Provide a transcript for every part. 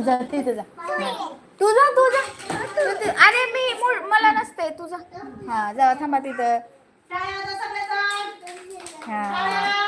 जा तिथे जा. तू जा तू जा. अरे मी मुल- मला नसते तुझा हा जा थांबा तिथं. हा.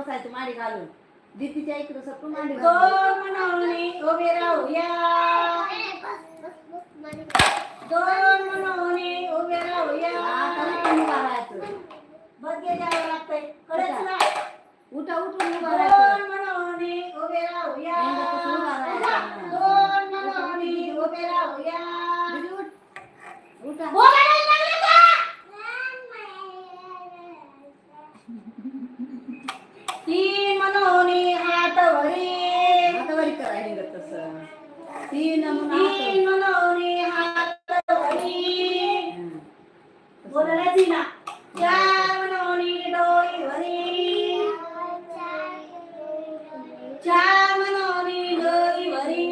नसायचं माडी घालून. दीदीच्या इकडं सर तू मांडी गो उभे राहूया दोन मनवणे उभे राहूया बघ गेल्या ना चार मनोनी डोई वरी चार मनोनी डोई वरी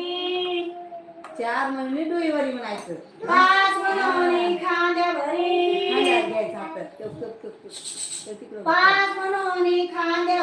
चार डोई वरी म्हणायचं पाच मनोनी खांद्या वरी पाच मनोनी खांद्या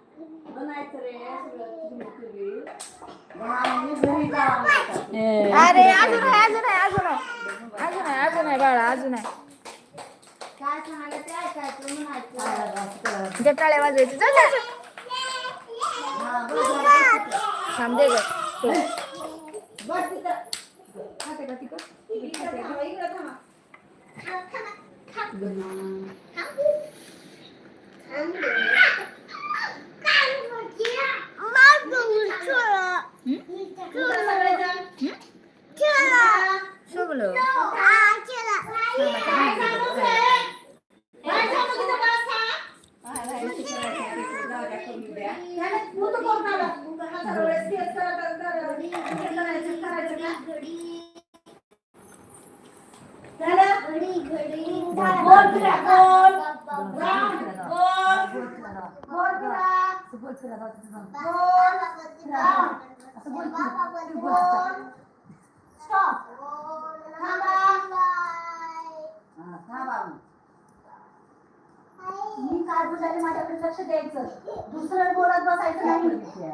अरे अजून आहे अजून आहे अजून आहे अजून आहे अजून आहे बाळा अजून आहे जटाळे वाजवायचे चल थांबे ग. घडी घडी मी काय बुजाले माझ्याकडे लक्ष द्यायचं दुसरं बोलत बसायचं नाही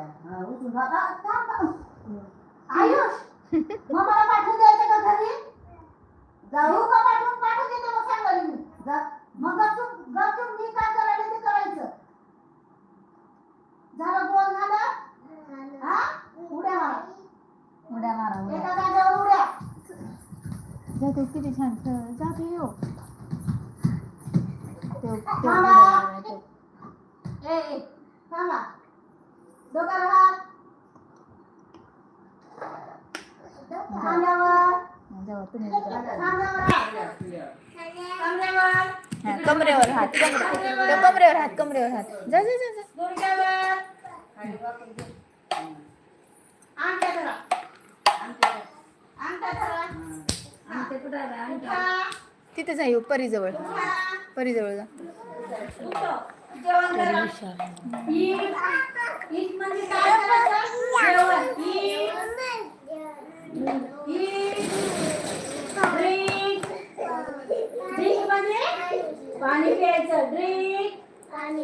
आयुष मामा जातो किती छान जातो येऊ कमरेवर हात कमरेवर हात कमरेवर हात जा जा जा जा तिथे जा परीजवळ. परीजवळ जा. म्हणजे म्हणजे? पाणी प्यायचं. ड्रिंक. पाणी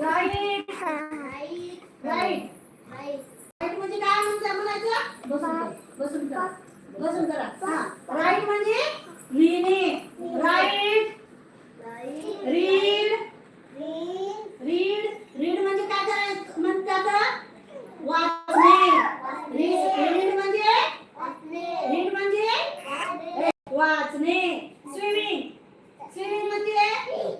राईट राईट. राईट. म्हणजे काय म्हणजे म्हणायचं बसून बसून बसून करा. राईट म्हणजे लिहिणे. राईट रीड रीड रीड म्हणजे काय करायचं? म्हणतात वाचणे. रीड म्हणजे? रीड म्हणजे? वाचणे. स्विमिंग स्विमिंग म्हणजे?